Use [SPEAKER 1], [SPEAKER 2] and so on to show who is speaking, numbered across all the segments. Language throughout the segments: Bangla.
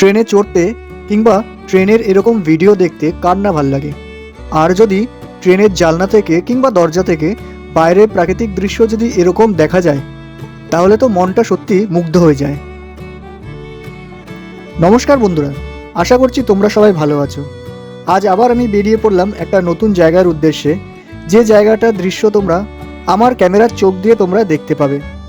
[SPEAKER 1] ট্রেনে চড়তে কিংবা ট্রেনের এরকম ভিডিও দেখতে কার না ভালো লাগে? আর যদি ট্রেনের জালনা থেকে কিংবা দরজা থেকে বাইরের প্রাকৃতিক দৃশ্য যদি এরকম দেখা যায়, তাহলে তো মনটা সত্যি মুগ্ধ হয়ে যায়। নমস্কার বন্ধুরা, আশা করছি তোমরা সবাই ভালো আছো। আজ আবার আমি বেরিয়ে পড়লাম একটা নতুন জায়গার উদ্দেশ্যে। যে জায়গাটার দৃশ্য তোমরা আমার ক্যামেরার চোখ দিয়ে তোমরা দেখতে পাবে।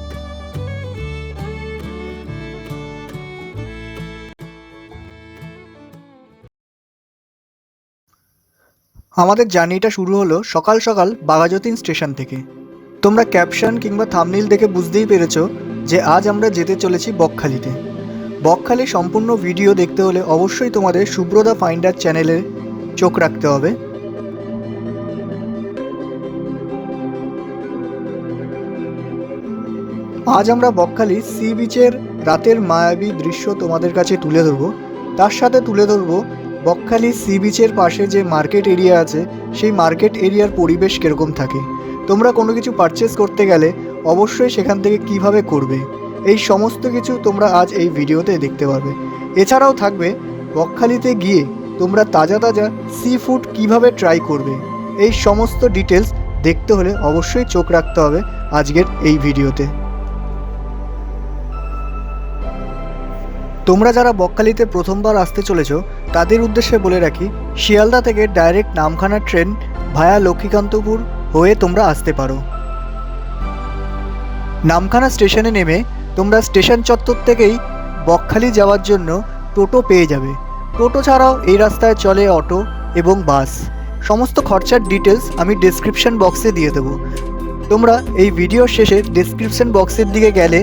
[SPEAKER 1] আমাদের জার্নিটা শুরু হলো সকাল সকাল বাঘাযতীন স্টেশন থেকে। তোমরা ক্যাপশন কিংবা থামনিল দেখে বুঝতেই পেরেছ যে আজ আমরা যেতে চলেছি বকখালিতে। বকখালি সম্পূর্ণ ভিডিও দেখতে হলে অবশ্যই তোমাদের সুব্রদা ফাইন্ডার চ্যানেলে চোখ রাখতে হবে। আজ আমরা বকখালি সি বিচের রাতের মায়াবী দৃশ্য তোমাদের কাছে তুলে ধরবো। তার সাথে তুলে ধরবো বকখালি সি বিচের পাশে যে মার্কেট এরিয়া আছে, সেই মার্কেট এরিয়ার পরিবেশ কীরকম থাকে? তোমরা কোনো কিছু পারচেস করতে গেলে অবশ্যই সেখান থেকে কীভাবে করবে? এই সমস্ত কিছু তোমরা আজ এই ভিডিওতে দেখতে পারবে। এছাড়াও থাকবে, বকখালিতে গিয়ে তোমরা তাজা তাজা সি ফুড কীভাবে ট্রাই করবে? এই সমস্ত ডিটেলস দেখতে হলে অবশ্যই চোখ রাখতে হবে আজকের এই ভিডিওতে। তোমরা যারা বকখালিতে প্রথমবার আসতে চলেছো তাদের উদ্দেশ্যে বলে রাখি, শিয়ালদা থেকে direct Namkhana train via Lakshmikantapur হয়ে তোমরা আসতে পারো। নামখানা স্টেশনে নেমে তোমরা স্টেশন চত্বর থেকেই বকখালি যাওয়ার জন্য টোটো পেয়ে যাবে। টোটো ছাড়াও এই রাস্তায় চলে অটো এবং বাস। সমস্ত খরচার ডিটেলস আমি ডেসক্রিপশন বক্সে দিয়ে দেবো। তোমরা এই ভিডিও শেষে ডেসক্রিপশন বক্সের দিকে গেলে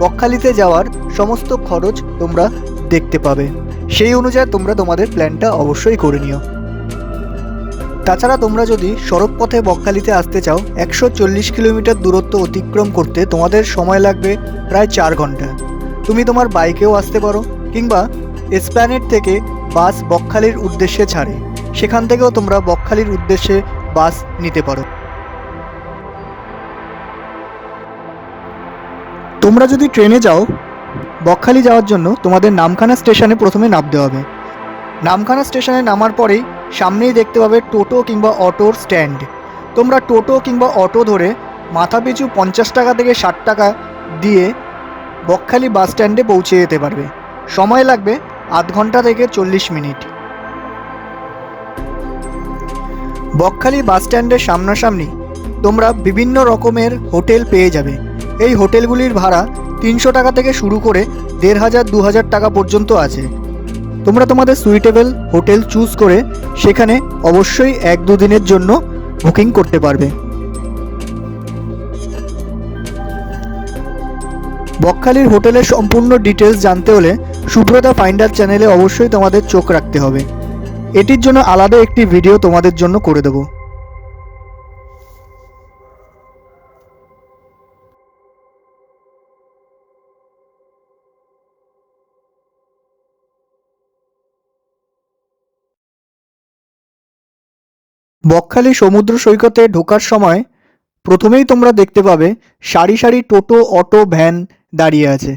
[SPEAKER 1] বকখালিতে যাওয়ার সমস্ত খরচ তোমরা দেখতে পাবে। সেই অনুযায়ী তোমরা তোমাদের প্ল্যানটা অবশ্যই করে নিও। তাছাড়া তোমরা যদি সড়ক পথে বকখালিতে আসতে চাও, একশো চল্লিশ কিলোমিটার দূরত্ব অতিক্রম করতে তোমাদের সময় লাগবে প্রায় চার ঘণ্টা। তুমি তোমার বাইকেও আসতে পারো, কিংবা এসপ্ল্যানেট থেকে বাস বকখালির উদ্দেশ্যে ছাড়ে। সেখান থেকেও তোমরা বকখালির উদ্দেশ্যে বাস নিতে পারো। তোমরা যদি ট্রেনে যাও বকখালি যাওয়ার জন্য তোমাদের নামখানা স্টেশনে প্রথমে নামতে হবে। নামখানা স্টেশনে নামার পরেই সামনেই দেখতে পাবে টোটো কিংবা অটোর স্ট্যান্ড। তোমরা টোটো কিংবা অটো ধরে মাথা পিছু পঞ্চাশ টাকা থেকে ষাট টাকা দিয়ে বকখালি বাস স্ট্যান্ডে পৌঁছে যেতে পারবে। সময় লাগবে আধ ঘণ্টা থেকে চল্লিশ মিনিট। বকখালি বাস স্ট্যান্ডের সামনাসামনি তোমরা বিভিন্ন রকমের হোটেল পেয়ে যাবে। এই হোটেলগুলির ভাড়া তিনশো টাকা থেকে শুরু করে দেড় হাজার, দু হাজার টাকা পর্যন্ত আছে। তোমরা তোমাদের সুইটেবল হোটেল চুজ করে সেখানে অবশ্যই এক, দু দিনের জন্য বুকিং করতে পারবে। বকখালির হোটেলের সম্পূর্ণ ডিটেলস জানতে হলে সুব্রতা ফাইন্ডার চ্যানেলে অবশ্যই তোমাদের চোখ রাখতে হবে। এটির জন্য আলাদা একটি ভিডিও তোমাদের জন্য করে দেবো। বকখালি সমুদ্র সৈকতে ঢোকার সময় প্রথমেই তোমরা দেখতে পাবে সারি সারি টোটো, অটো, ভ্যান দাঁড়িয়ে আছে।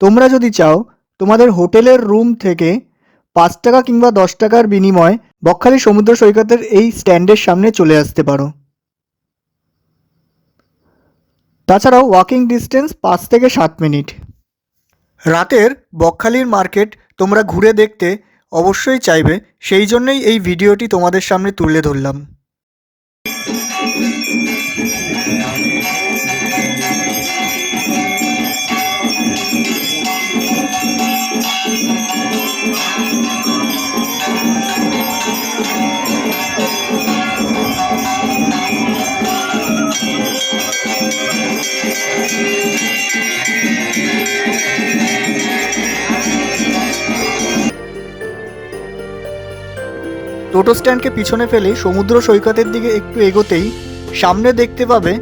[SPEAKER 1] তোমরা যদি চাও, তোমাদের হোটেলের রুম থেকে পাঁচ টাকা কিংবা দশ টাকার বিনিময়ে বকখালি সমুদ্র সৈকতের এই স্ট্যান্ডের সামনে চলে আসতে পারো। তাছাড়াও ওয়াকিং ডিস্টেন্স পাঁচ থেকে সাত মিনিট। রাতের বকখালির মার্কেট তোমরা ঘুরে দেখতে অবশ্যই চাইবে সেই জন্যই এই ভিডিওটি তোমাদের সামনে তুলে ধরলাম। টোটো স্ট্যান্ডকে পিছনে ফেলে সমুদ্র সৈকতের দিকে একটু এগোতেই সামনে দেখতে পাবে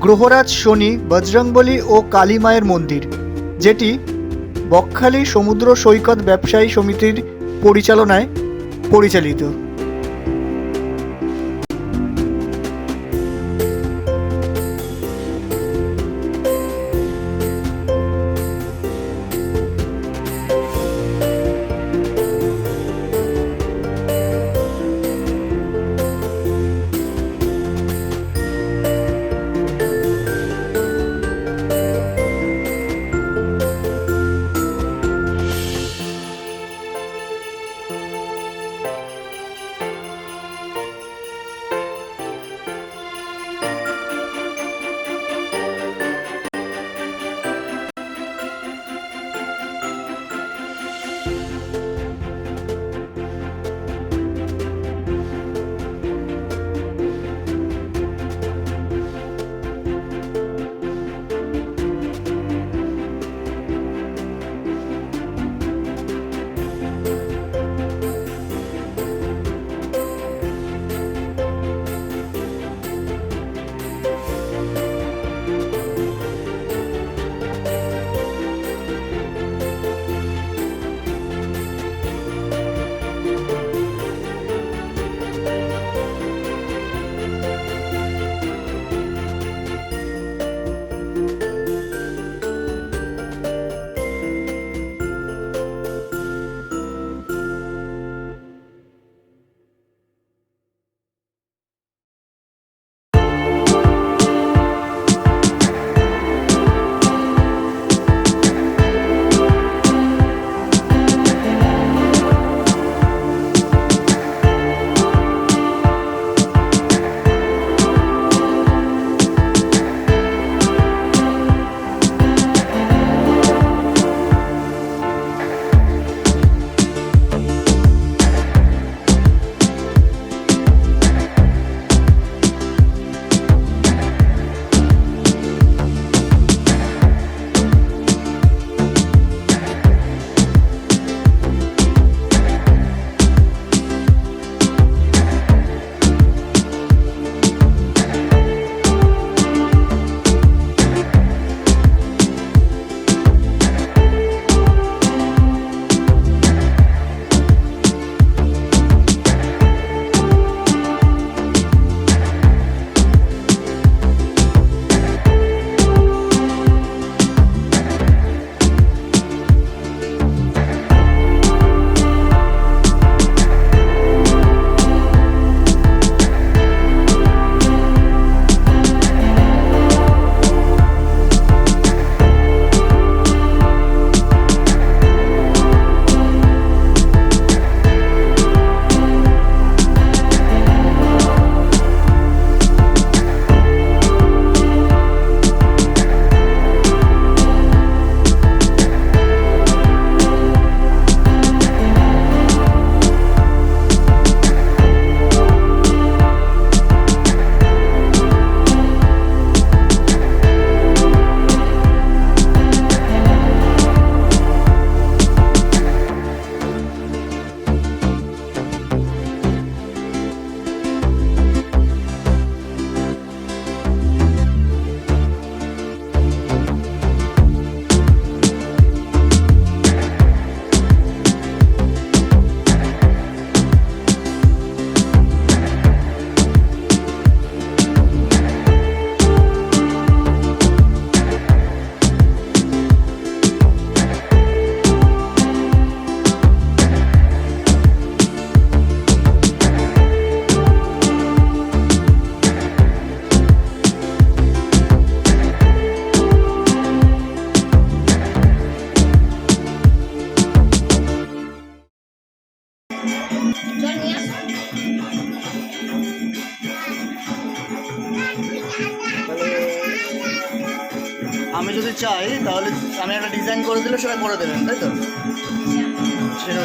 [SPEAKER 1] গ্রহরাজ শনি, বজরংবলী ও কালী মায়ের মন্দির, যেটি বকখালি সমুদ্র সৈকত ব্যবসায়ী সমিতির পরিচালনায় পরিচালিত। আমি যদি চাই, তাহলে আমি একটা ডিজাইন করে দিলে সেটা করে দেবেন, তাই তো? দিয়ে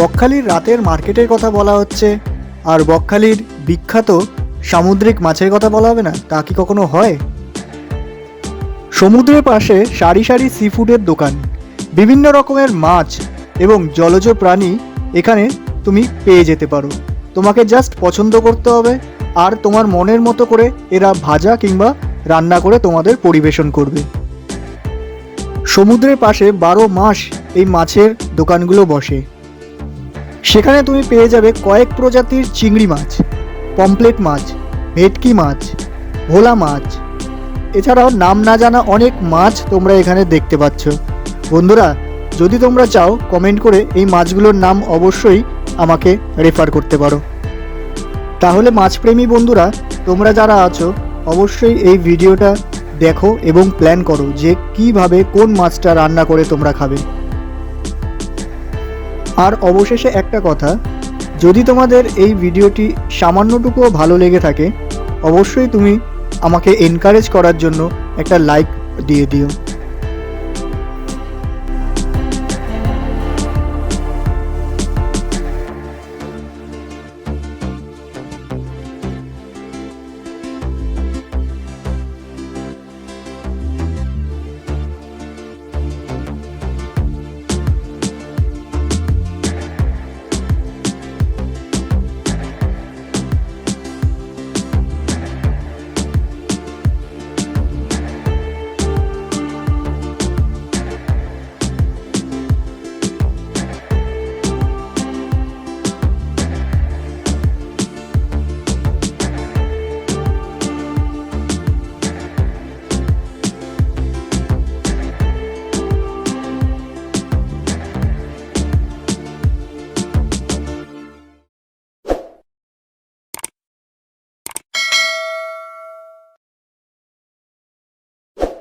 [SPEAKER 1] বকখালির রাতের মার্কেটের কথা বলা হচ্ছে। আর বকখালির বিখ্যাত সামুদ্রিক মাছের কথা বলা হবে না, তা কি কখনো হয়? সমুদ্রের পাশে সারি সারি সি ফুডের দোকান। বিভিন্ন রকমের মাছ এবং জলজ প্রাণী এখানে তুমি পেয়ে যেতে পারো। তোমাকে জাস্ট পছন্দ করতে হবে, আর তোমার মনের মতো করে এরা ভাজা কিংবা রান্না করে তোমাদের পরিবেশন করবে। সমুদ্রের পাশে বারো মাস এই মাছের দোকানগুলো বসে। সেখানে তুমি পেয়ে যাবে কয়েক প্রজাতির চিংড়ি মাছ পমপ্লেট মাছ, ভেটকি মাছ, ভোলা মাছ। এছাড়াও নাম না জানা অনেক মাছ তোমরা এখানে দেখতে পাচ্ছ। বন্ধুরা, যদি তোমরা চাও কমেন্ট করে এই মাছগুলোর নাম অবশ্যই আমাকে রেফার করতে পারো। তাহলে মাছপ্রেমী বন্ধুরা, তোমরা যারা আছো, অবশ্যই এই ভিডিওটা দেখো এবং প্ল্যান করো যে কীভাবে কোন মাছটা রান্না করে তোমরা খাবে। আর অবশেষে একটা কথা, যদি তোমাদের এই ভিডিওটি সামান্যটুকুও ভালো লেগে থাকে, অবশ্যই তুমি আমাকে এনকারেজ করার জন্য একটা লাইক দিয়ে দিও।